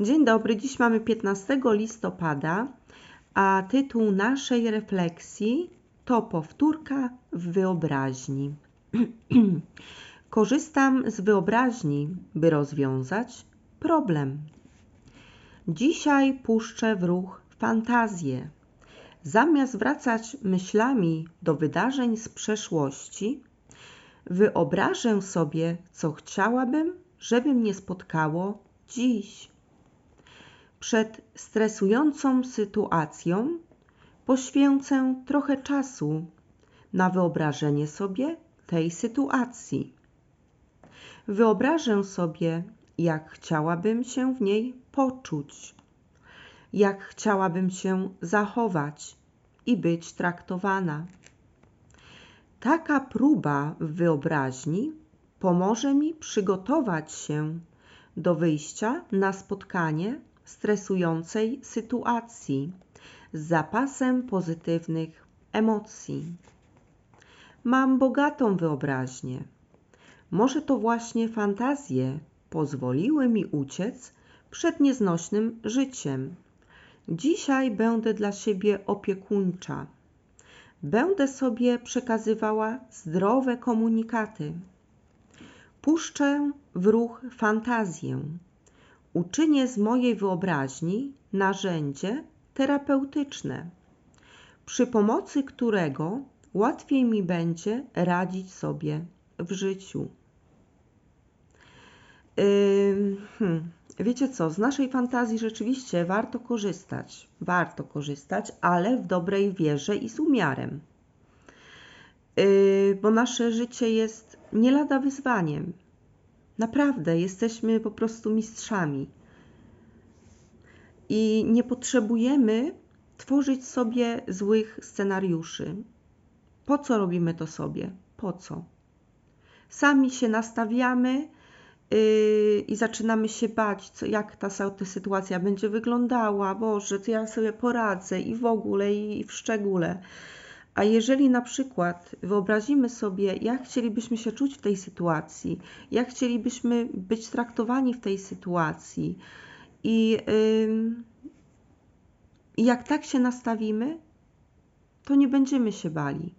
Dzień dobry, dziś mamy 15 listopada, a tytuł naszej refleksji to powtórka w wyobraźni. Korzystam z wyobraźni, by rozwiązać problem. Dzisiaj puszczę w ruch fantazję. Zamiast wracać myślami do wydarzeń z przeszłości, wyobrażę sobie, co chciałabym, żeby mnie spotkało dziś. Przed stresującą sytuacją poświęcę trochę czasu na wyobrażenie sobie tej sytuacji. Wyobrażę sobie, jak chciałabym się w niej poczuć, jak chciałabym się zachować i być traktowana. Taka próba w wyobraźni pomoże mi przygotować się do wyjścia na spotkanie stresującej sytuacji z zapasem pozytywnych emocji. Mam bogatą wyobraźnię. Może to właśnie fantazje pozwoliły mi uciec przed nieznośnym życiem. Dzisiaj będę dla siebie opiekuńcza. Będę sobie przekazywała zdrowe komunikaty. Puszczę w ruch fantazję. Uczynię z mojej wyobraźni narzędzie terapeutyczne, przy pomocy którego łatwiej mi będzie radzić sobie w życiu. Yy, hmm. Wiecie co, z naszej fantazji rzeczywiście warto korzystać, warto korzystać, ale w dobrej wierze i z umiarem. Yy, bo nasze życie jest nie lada wyzwaniem. Naprawdę, jesteśmy po prostu mistrzami. I nie potrzebujemy tworzyć sobie złych scenariuszy. Po co robimy to sobie? Po co? Sami się nastawiamy yy, i zaczynamy się bać, co, jak ta, ta sytuacja będzie wyglądała. Boże, to ja sobie poradzę i w ogóle, i w szczególe. A jeżeli na przykład wyobrazimy sobie, jak chcielibyśmy się czuć w tej sytuacji, jak chcielibyśmy być traktowani w tej sytuacji i yy, jak tak się nastawimy, to nie będziemy się bali.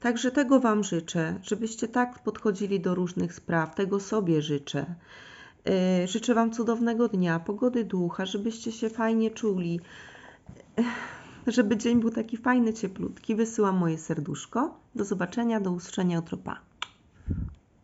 Także tego Wam życzę, żebyście tak podchodzili do różnych spraw, tego sobie życzę. Yy, życzę Wam cudownego dnia, pogody ducha, żebyście się fajnie czuli żeby dzień był taki fajny, cieplutki. Wysyłam moje serduszko. Do zobaczenia, do usłyszenia jutro. Pa.